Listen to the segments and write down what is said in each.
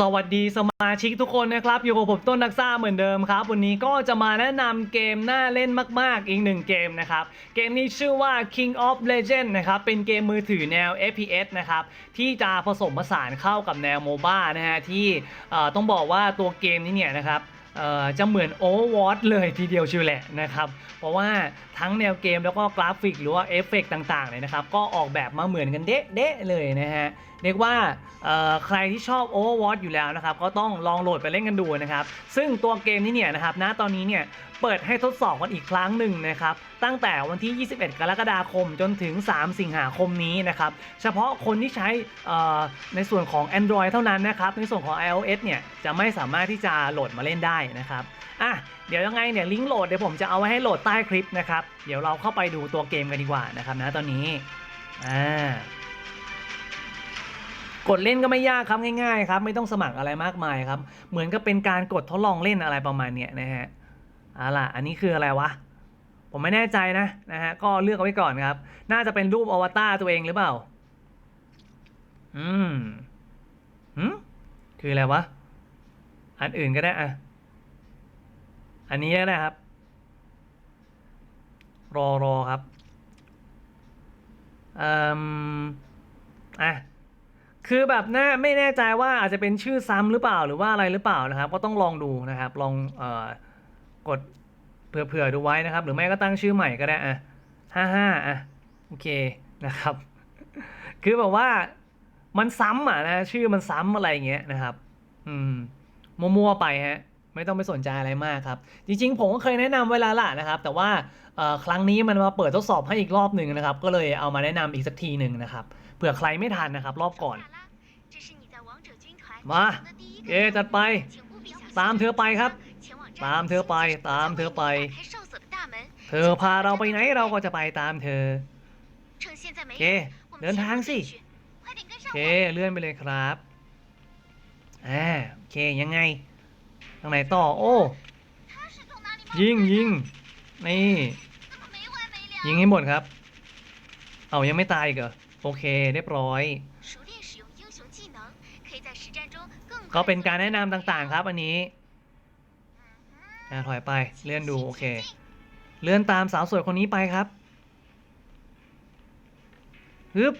สวัสดีสมาชิกทุกคนนะครับ อยู่กับผมต้นนักซ่าเหมือนเดิมครับ วันนี้ก็จะมาแนะนำเกมน่าเล่นมาก ๆ อีกหนึ่งเกมนะครับ เกมนี้ชื่อว่า King of Legend นะครับ เป็นเกมมือถือแนว FPS นะครับ ที่จะผสมผสานเข้ากับแนวโมบ้านะฮะ ที่ต้องบอกว่าตัวเกมนี้เนี่ยนะครับจะเหมือน Overwatch เลยทีเดียวชิวแหละนะครับ เพราะว่าทั้งแนวเกมแล้วก็กราฟิกหรือว่าเอฟเฟกต์ต่างๆเลยนะครับ ก็ออกแบบมาเหมือนกันเด๊ะเลยนะฮะ เรียกว่าใครที่ชอบ Overwatch อยู่แล้วนะครับก็ต้องลองโหลดไปเล่นกันดูนะครับ ซึ่งตัวเกมนี้เนี่ยนะครับณตอนนี้เนี่ยเปิดให้ทดสอบกันอีกครั้งหนึ่งนะครับ ตั้งแต่วันที่ 21 กรกฎาคมจนถึง 3 สิงหาคมนี้นะครับ เฉพาะคนที่ใช้ในส่วนของ Android เท่านั้นนะครับ ในส่วนของ iOS เนี่ยจะไม่สามารถที่จะโหลดมาเล่นได้นะครับอะเดี๋ยวยังไงเนี่ยลิงก์โหลดเดี๋ยวผมจะเอาไว้ให้โหลดใต้คลิปนะครับ เดี๋ยวเราเข้าไปดูตัวเกมกันดีกว่านะครับนะตอนนี้อ่า กดเล่นก็ไม่ยากครับง่ายๆครับไม่ต้องสมัครอะไรมากมายครับ เหมือนกับเป็นการกดทดลองเล่นอะไรประมาณเนี้ยนะฮะเอาล่ะอันนี้คืออะไรวะผมไม่แน่ใจนะนะฮะก็เลือกเอาไว้ก่อนครับ น่าจะเป็นรูปอวตารตัวเองหรือเปล่า อืมหืมคืออะไรวะ อันอื่นก็ได้อะอันนี้ก็ได้ครับ รอรอครับอืมอะ คือแบบน่าไม่แน่ใจว่าอาจจะเป็นชื่อซ้ำหรือเปล่าหรือว่าอะไรหรือเปล่านะครับ ก็ต้องลองดูนะครับ ลองเอ่อกดเผื่อๆดูไว้นะครับ หรือไม่ก็ตั้งชื่อใหม่ก็ได้อะห้าห้าอะโอเคนะครับ คือแบบว่ามันซ้ำอะนะชื่อมันซ้ำอะไรเงี้ยนะครับ อืมมัวๆไปฮะ ไม่ต้องไปสนใจอะไรมากครับ จริงๆ ผมก็เคยแนะนำเวแลาละนะครับ แต่ว่าเอ่อครั้งนี้มันมาเปิดทดสอบให้อีกรอบหนึ่งนะครับ ก็เลยเอามาแนะนำอีกสักทีหนึ่งนะครับ เผื่อใครไม่ทันนะครับ รอบก่อน มาเอ๊ะจัดไป ตามเธอไปครับ ตามเธอไป ตามเธอไป เธอพาเราไปไหนเราก็จะไปตามเธอโอเคเดินทางสิโอเคเลื่อนไปเลยครับอ่าโอเคยังไง ทางไหนต่อ โอ้ ยิงยิงนี่ ยิงให้หมดครับ เอายังไม่ตายอีกเหรอ โอเคเรียบร้อย ก็เป็นการแนะนำต่างๆครับอันนี้ถอยไปเลื่อนดูโอเค เลื่อนตามสาวสวยคนนี้ไปครับฮึบ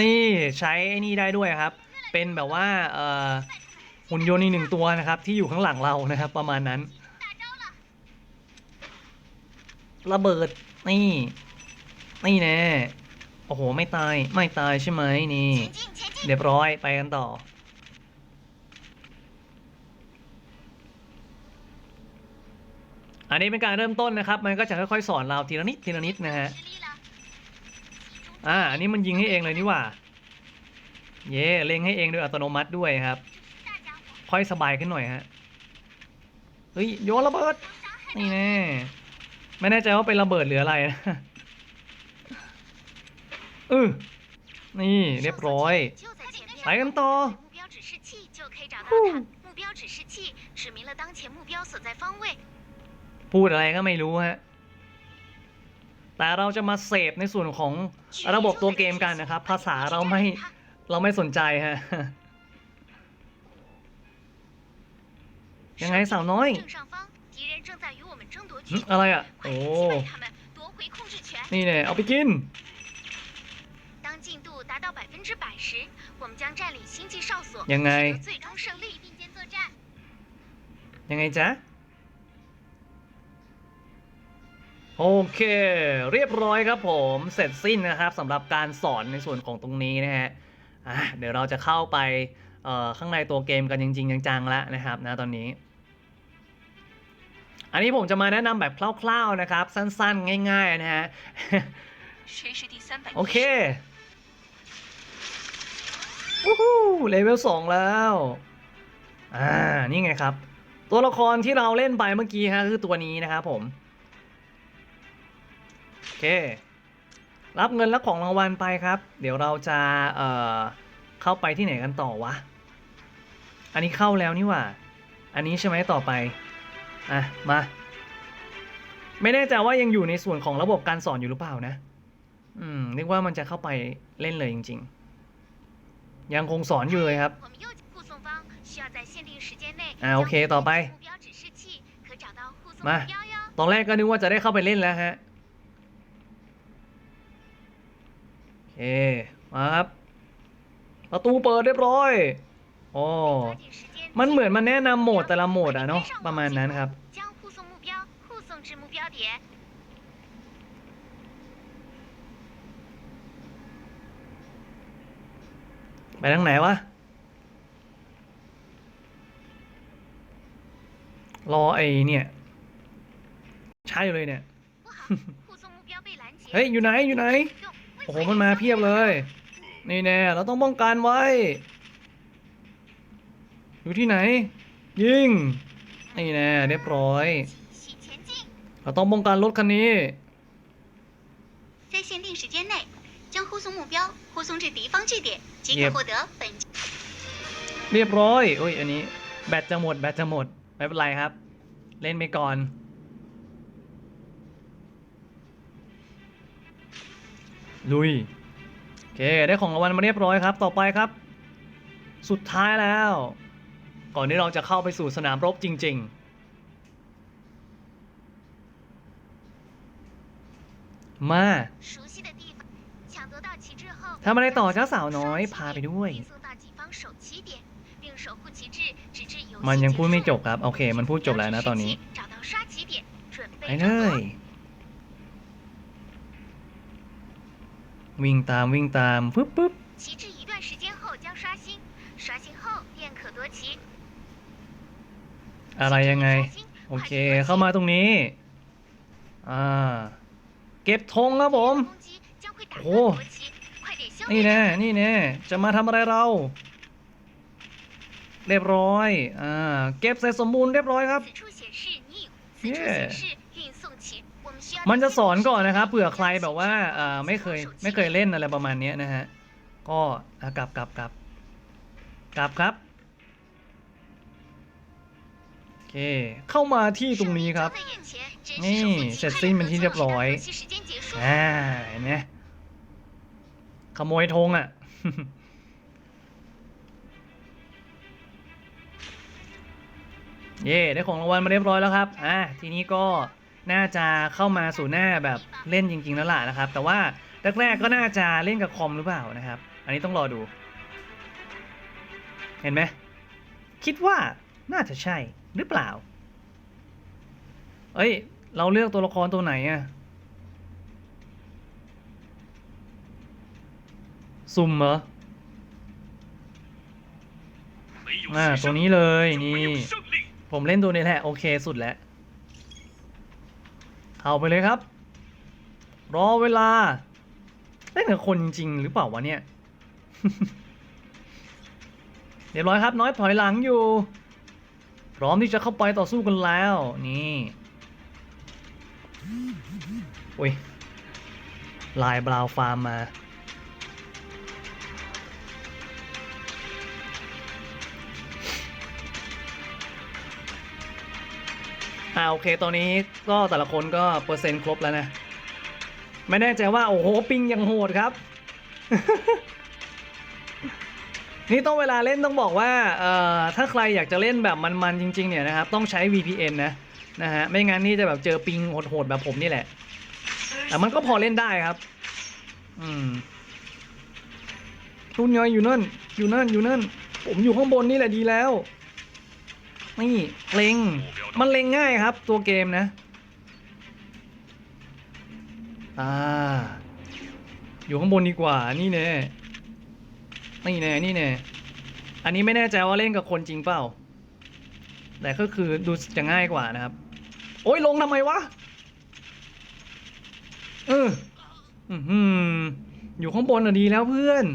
นี่ใช้ไอ้นี่ได้ด้วยครับ เป็นแบบว่าหุ่นยนต์อีกหนึ่งตัวนะครับ ที่อยู่ข้างหลังเรานะครับ ประมาณนั้น ระเบิดนี่นี่แน่โอ้โห ไม่ตายไม่ตายใช่ไหมนี่ เรียบร้อยไปกันต่อ อันนี้เป็นการเริ่มต้นนะครับ มันก็จะค่อยๆสอนเราทีละนิดทีละนิดนะฮะอ่าอันนี้มันยิงให้เองเลยนี่หว่า เย่เล็งให้เองโดยอัตโนมัติด้วยครับ ค่อยสบายขึ้นหน่อยฮะ เฮ้ยโยนระเบิด นี่แน่ไม่แน่ใจว่าเป็นระเบิดหรืออะไรนะอือนี่เรียบร้อยไปกันต่อพูดอะไรก็ไม่รู้ฮะ แต่เราจะมาเสพในส่วนของระบบตัวเกมกันนะครับ ภาษาเราไม่ เราไม่สนใจฮะ ยังไงสาวน้อย อะไรอะ โอ้ นี่เนี่ยเอาไปกินยังไง ยังไงจ๊ะ โอเค เรียบร้อยครับผม เสร็จสิ้นนะครับสำหรับการสอนในส่วนของตรงนี้นะฮะ่ะเดี๋ยวเราจะเข้าไปข้างในตัวเกมกันจริง ๆ จังๆแล้วนะครับนะตอนนี้ อันนี้ผมจะมาแนะนำแบบคร่าวๆนะครับ สั้นๆ ง่าย ๆ นะฮะ โอเควู้ฮูเลเวลสองแล้วอ่านี่ไงครับ ตัวละครที่เราเล่นไปเมื่อกี้ฮะคือตัวนี้นะครับผม โอเค รับเงินและของรางวัลไปครับ เดี๋ยวเราจะเเข้าไปที่ไหนกันต่อวะ อันนี้เข้าแล้วนี่ว่า อันนี้ใช่ไหมต่อไป อะ มา ไม่แน่ใจว่ายังอยู่ในส่วนของระบบการสอนอยู่หรือเปล่านะ อืม นึกว่ามันจะเข้าไปเล่นเลยจริง ๆ ยังคงสอนอยู่เลยครับ อ่าโอเคต่อไป มา ตอนแรกก็นึกว่าจะได้เข้าไปเล่นแล้วฮะ เคมาครับ ประตูเปิดเรียบร้อยอ๋อมันเหมือนมันแนะนำโหมดแต่ละโหมดอะเนาะประมาณนั้นครับไปทางไหนวะ รอไอ้เนี่ย ใช่เลยเนี่ย เฮ้ย อยู่ไหน อยู่ไหน โอ้โห มันมาเพียบเลย นี่แน่ เราต้องป้องกันไว้ อยู่ที่ไหน ยิง นี่แน่ เรียบร้อย 继续前进， เราต้องป้องกันรถคันนี้ 在限定时间内将护送目标护送至敌方据点，即可 Yep 获得本 เรียบร้อยอุ้ย อันนี้ แบตจะหมด แบตจะหมด ไม่เป็นไรครับ เล่นไปก่อน ลุย โอเค ได้ของรางวัลมาเรียบร้อยครับ ต่อไปครับ สุดท้ายแล้ว ก่อนที่เราจะเข้าไปสู่สนามรบจริง ๆ มา ถ้าไม่ได้ต่อเจ้าสาวน้อยพาไปด้วย มันยังพูดไม่จบครับ โอเค มันพูดจบแล้วนะตอนนี้ ไปเลย วิ่งตามวิ่งตามปึ๊บปึ๊บ 旗帜一段时间后将刷新，刷新后便可夺旗。 อะไรยังไง 刷新 โอเค 快去夺旗 เข้ามาตรงนี้ อ่า เก็บธงครับผม 攻击将会打断哦夺旗，快点消 นี่ 灭 แน่ 它！ นี่แน่ จะมาทำอะไรเรา เรียบร้อย อ่า เก็บเสร็จสมบูรณ์เรียบร้อยครับ 此处 มันจะสอนก่อนนะครับเผื่อใครแบบว่าเออไม่เคยไม่เคยเล่นอะไรประมาณนี้นะฮะ ก็กลับกลับกลับกลับครับโอเคเข้ามาที่ตรงนี้ครับ นี่เสร็จสิ้นเป็นที่เรียบร้อยอ่าเห็นไหมขโมยธงอะเย่ได้ของรางวัลมาเรียบร้อยแล้วครับ อ่าทีนี้ก็ น่าจะเข้ามาสู่หน้าแบบเล่นจริง ๆ แล้วล่ะนะครับ แต่ว่าแรกๆก็น่าจะเล่นกับคอมหรือเปล่านะครับ อันนี้ต้องรอดู เห็นไหมคิดว่าน่าจะใช่หรือเปล่า เอ้ย เราเลือกตัวละครตัวไหนอะสุ่มเหรออ่าตัวนี้เลยนี่ ผมเล่นตัวนี้แหละ โอเคสุดแล้ว เข้าไปเลยครับ รอเวลาเล่นกับคนจริงหรือเปล่าวะเนี่ย เรียบร้อยครับ น้อยถอยหลังอยู่ พร้อมที่จะเข้าไปต่อสู้กันแล้ว นี่อุ้ยลายบราวน์ฟาร์มมา อ่าโอเคตอนนี้ก็แต่ละคนก็เปอร์เซ็นต์ครบแล้วนะ ไม่แน่ใจว่าโอ้โหปิงยังโหดครับ นี่ต้องเวลาเล่นต้องบอกว่าเอ่อถ้าใครอยากจะเล่นแบบมันๆจริง ๆ เนี่ยนะครับ ต้องใช้ VPN นะนะฮะไม่งั้นนี่จะแบบเจอปิงโหดๆแบบผมนี่แหละ แต่มันก็พอเล่นได้ครับ อืมทุนยอยอยู่นั่น อยู่นั่นอยู่นั่น ผมอยู่ข้างบนนี่แหละดีแล้ว นี่เล็งมันเล็งง่ายครับ ตัวเกมนะ อ่า อยู่ข้างบนดีกว่า นี่แน่นี่แน่นี่แน่อันนี้ไม่แน่ใจว่าเล่นกับคนจริงเปล่า แต่ก็คือดูจะง่ายกว่านะครับ โอ้ยลงทำไมวะเอออือหืออยู่ข้างบนอะดีแล้วเพื่อน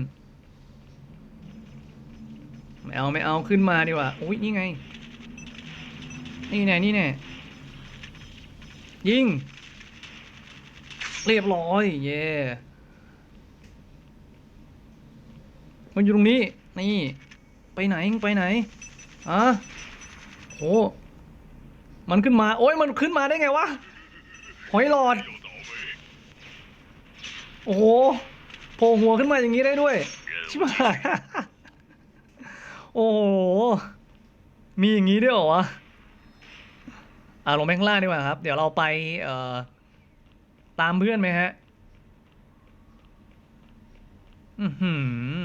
ไม่เอาไม่เอาขึ้นมาดีกว่า อุ้ยนี่ไง นี่แน่นี่แน่ยิง เรียบร้อย เย่มันอยู่ตรงนี้ นี่ ไปไหนไปไหนอะโห มันขึ้นมา โอ้ยมันขึ้นมาได้ไงวะ หอยหลอด โอ้โหโผล่หัวขึ้นมาอย่างนี้ได้ด้วย ชิบหาย โอ้โห มีอย่างนี้ด้วยเหรอวะ อ่าลงไปข้างล่างดีกว่าครับ เดี๋ยวเราไปเอ่อตามเพื่อนไหมฮะ อือหื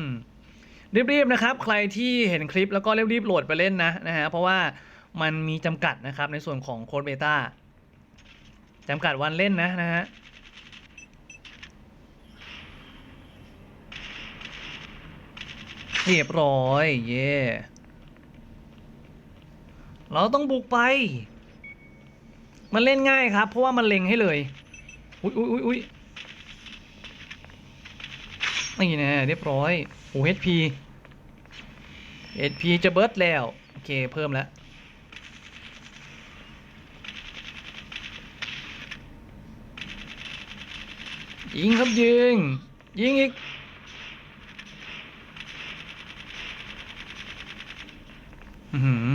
อรีบๆนะครับ ใครที่เห็นคลิปแล้วก็รีบๆโหลดไปเล่นนะนะฮะ เพราะว่ามันมีจำกัดนะครับในส่วนของโค้ดเบต้าจำกัดวันเล่นนะนะฮะเรียบร้อย เย่ เราต้องบุกไป มันเล่นง่ายครับ เพราะว่ามันเล็งให้เลย อุ้ยอุ้ยอุ้ยอุ้ยนี่นะเรียบร้อยโอ้ HP HP จะเบิร์ดแล้ว โอเค เพิ่มแล้ว ยิงครับยิง ยิงอีกอือหือ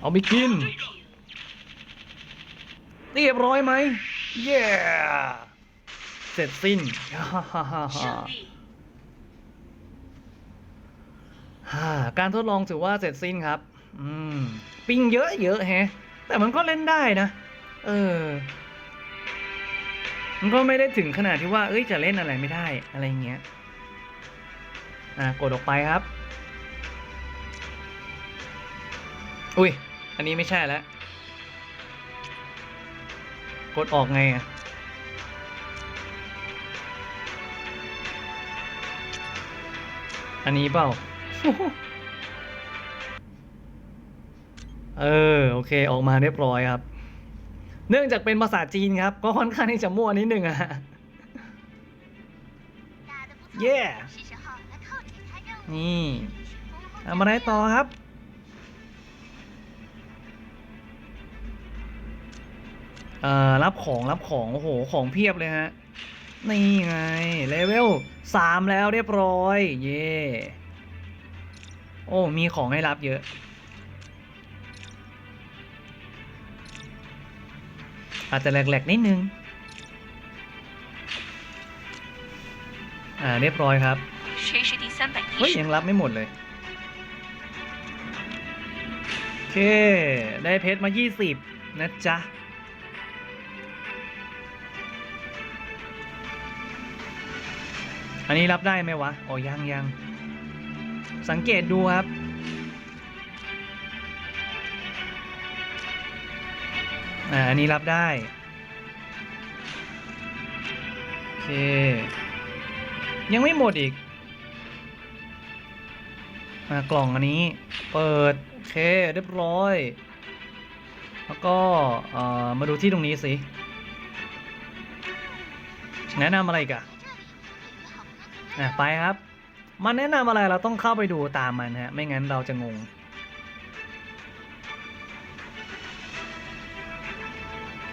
เอาไปกิน เรียบร้อยไหมเย้เสร็จสิ้นฮ่าฮ่าฮ่าฮ่า。การทดลองถือว่าเสร็จสิ้นครับ อืม ปิงเยอะเยอะแฮะ แต่มันก็เล่นได้นะ เออ มันก็ไม่ได้ถึงขนาดที่ว่า เอ้ย จะเล่นอะไรไม่ได้ อะไรเงี้ย อะ กดออกไปครับ อุ้ย อันนี้ไม่ใช่แล้ว กดออกไงอะอันนี้เปล่า เออ โอเค ออกมาเรียบร้อยครับ เนื่องจากเป็นภาษาจีนครับ ก็ค่อนข้างที่จะมั่วนิดนึงอะเย่นี่ทำอะไรต่อครับ เอ่อรับของรับของโอ้โหของเพียบเลยฮะ นี่ไงเลเวลสามแล้วเรียบร้อย เย่โอ้ มีของให้รับเยอะ อาจจะแหลกๆนิดนึง อ่าเรียบร้อยครับเฮ้ยยังรับไม่หมดเลยโอเค ได้เพชรมา 20 นะจ๊ะ อันนี้รับได้ไหมวะอ๋อยังยังสังเกตดูครับ อ่า อันนี้รับได้ โอเค ยังไม่หมดอีก มากล่องอันนี้ เปิด โอเค เรียบร้อย แล้วก็มาดูที่ตรงนี้สิ แนะนำอะไรกอะ อะไปครับ มันแนะนำอะไรเราต้องเข้าไปดูตามมันฮะ ไม่งั้นเราจะงง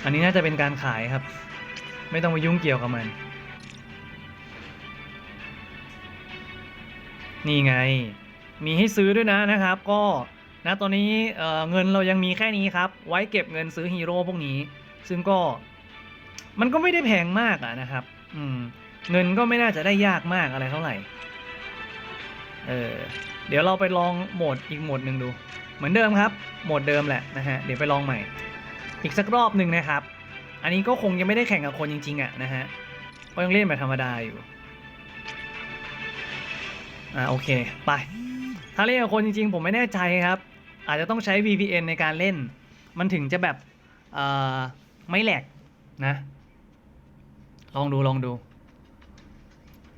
อันนี้น่าจะเป็นการขายครับ ไม่ต้องไปยุ่งเกี่ยวกับมัน นี่ไง มีให้ซื้อด้วยนะนะครับ ก็นะตอนนี้เเงินเรายังมีแค่นี้ครับ ไว้เก็บเงินซื้อฮีโร่พวกนี้ ซึ่งก็มันก็ไม่ได้แพงมากอะนะครับ อืม เงินก็ไม่น่าจะได้ยากมากอะไรเท่าไหร่ เออ เดี๋ยวเราไปลองโหมดอีกโหมดหนึ่งดู เหมือนเดิมครับ โหมดเดิมแหละนะฮะ เดี๋ยวไปลองใหม่ อีกสักรอบหนึ่งนะครับ อันนี้ก็คงยังไม่ได้แข่งกับคนจริงๆอะนะฮะ ก็ยังเล่นแบบธรรมดาอยู่ อ่าโอเค ไป ถ้าเล่นกับคนจริงๆ ผมไม่แน่ใจครับ อาจจะต้องใช้ VPN ในการเล่น มันถึงจะแบบ เอ่อ ไม่แหลกนะ ลองดูลองดู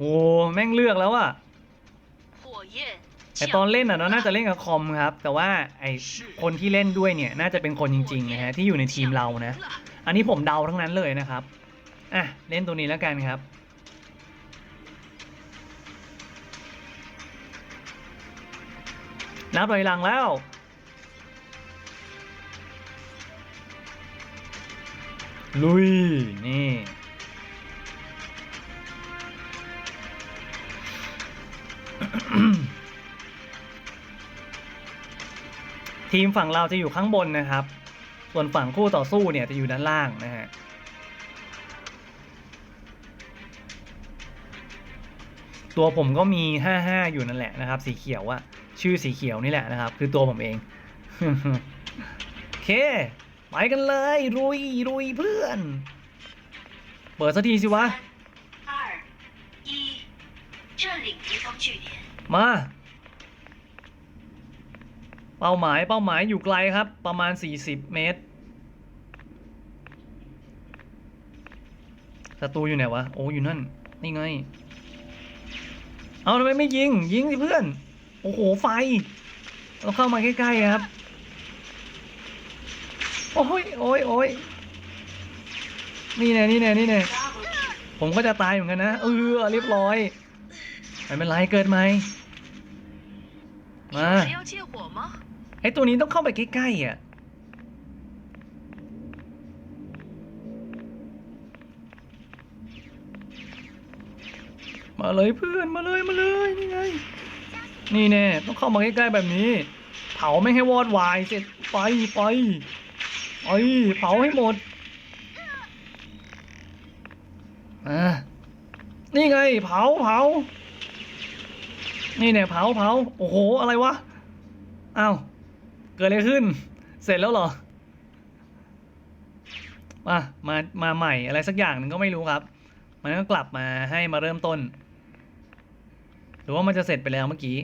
โอ้แม่งเลือกแล้วอะ火焰ไอตอนเล่นอะเนาะน่าจะเล่นกับคอมครับ แต่ว่าไอคนที่เล่นด้วยเนี่ยน่าจะเป็นคนจริงๆนะฮะที่อยู่ในทีมเรานะ อันนี้ผมเดาทั้งนั้นเลยนะครับอะเล่นตัวนี้แล้วกันครับนับถอยหลังแล้ว ลุย นี่ ทีมฝั่งเราจะอยู่ข้างบนนะครับ ส่วนฝั่งคู่ต่อสู้เนี่ยจะอยู่ด้านล่างนะฮะ ก ตัวผมก็มี 55 อยู่นั่นแหละนะครับ สีเขียวอะชื่อสีเขียวนี่แหละนะครับ คือตัวผมเอง โอเค ไปกันเลย รุยรุยเพื่อน เปิดสักทีสิวะ 二一，占领敌方据点。 มา เป้าหมายเป้าหมายอยู่ไกลครับ ประมาณ 40 เมตรศัตรูอยู่ไหนวะ โอ้อยู่นั่น นี่ไง เอาทำไมไม่ยิง ยิงสิเพื่อน โอ้โห ไฟ เราเข้ามาใกล้ๆครับ โอ้ยโอ้ยโอ้ยนี่แน่นี่แน่นี่แน่ผมก็จะตายเหมือนกันนะ เออ เรียบร้อย ไม่เป็นไรเกิดไหม มาไอตัวนี้ต้องเข้าไปใกล้ๆอะมาเลยเพื่อนมาเลยมาเลยนี่ไงนี่แน่ต้องเข้ามาใกล้ๆแบบนี้ เผาไม่ให้วอดวายเสร็จไปไปไอ้เผาให้หมดอ่านี่ไงเผาเผา นี่เนี่ยเผาเผาโอ้โห อะไรวะอ้าวเกิดอะไรขึ้น เสร็จแล้วเหรอมามามาใหม่อะไรสักอย่างหนึ่งก็ไม่รู้ครับ มันก็กลับมาให้มาเริ่มต้น หรือว่ามันจะเสร็จไปแล้วเมื่อกี้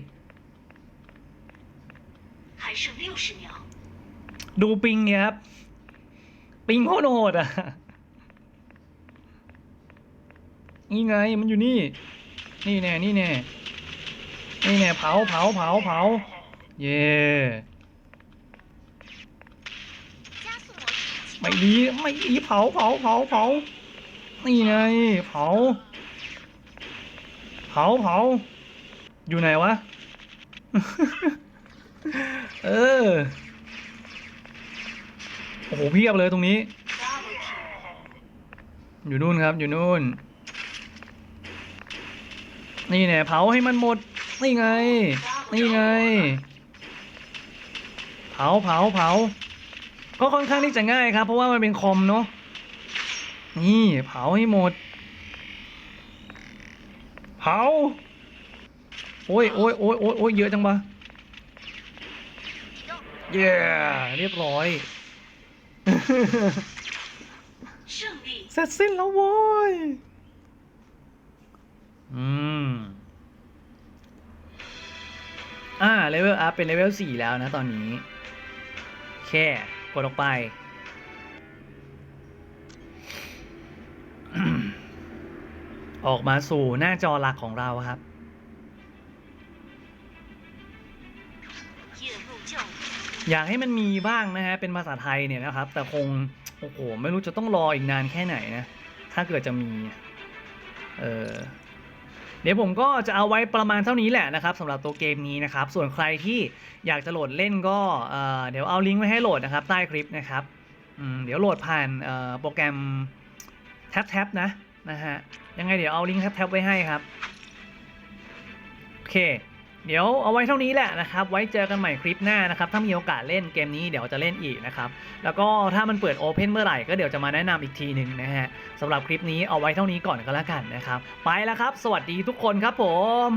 ดูปิงเนี่ยครับ ปิงโคโนดอะนี่ไงมันอยู่นี่ นี่แน่นี่แน่ นี่แน่เผาเผาเผาเผา เย่ไม่ดีไม่ดีเผาเผาเผาเผา นี่ไงเผา เผาเผา อยู่ไหนวะ เออ โอ้โหเพียบเลยตรงนี้ อยู่นู่นครับอยู่นู่น นี่แน่เผาให้มันหมด นี่ไง นี่ไง เผาเผาเผาก็ค่อนข้างที่จะง่ายครับ เพราะว่ามันเป็นคอมเนาะนี่เผาให้หมด เผา โอ้ยโอ้ยโอ้ยโอ้ยโอ้ยเยอะจังปะเย้เรียบร้อยเสร็จสิ้นแล้วโว้ยอืม อ่าเลเวลอัพเป็นเลเวลสี่แล้วนะตอนนี้ แค่กดออกไป ออกมาสู่หน้าจอหลักของเราครับ อยากให้มันมีบ้างนะฮะ เป็นภาษาไทยเนี่ยนะครับ แต่คง โอ้โห ไม่รู้จะต้องรออีกนานแค่ไหนนะ ถ้าเกิดจะมี เออ ดี๋ยวผมก็จะเอาไว้ประมาณเท่านี้แหละนะครับสำหรับตัวเกมนี้นะครับ ส่วนใครที่อยากจะโหลดเล่นก็เเดี๋ยวเอาลิงก์ไว้ให้โหลดนะครับใต้คลิปนะครับเดี๋ยวโหลดผ่านโปรแกรมแท็บแท็บนะนะฮะยังไงเดี๋ยวเอาลิงก์แท็บแท็บไว้ให้ครับโอเค เดี๋ยวเอาไว้เท่านี้แหละนะครับ ไว้เจอกันใหม่คลิปหน้านะครับ ถ้ามีโอกาสเล่นเกมนี้เดี๋ยวจะเล่นอีกนะครับ แล้วก็ถ้ามันเปิดโอเพนเมื่อไหร่ก็เดี๋ยวจะมาแนะนำอีกทีหนึ่งนะฮะสำหรับคลิปนี้เอาไว้เท่านี้ก่อนก็แล้วกันนะครับ ไปแล้วครับ สวัสดีทุกคนครับผม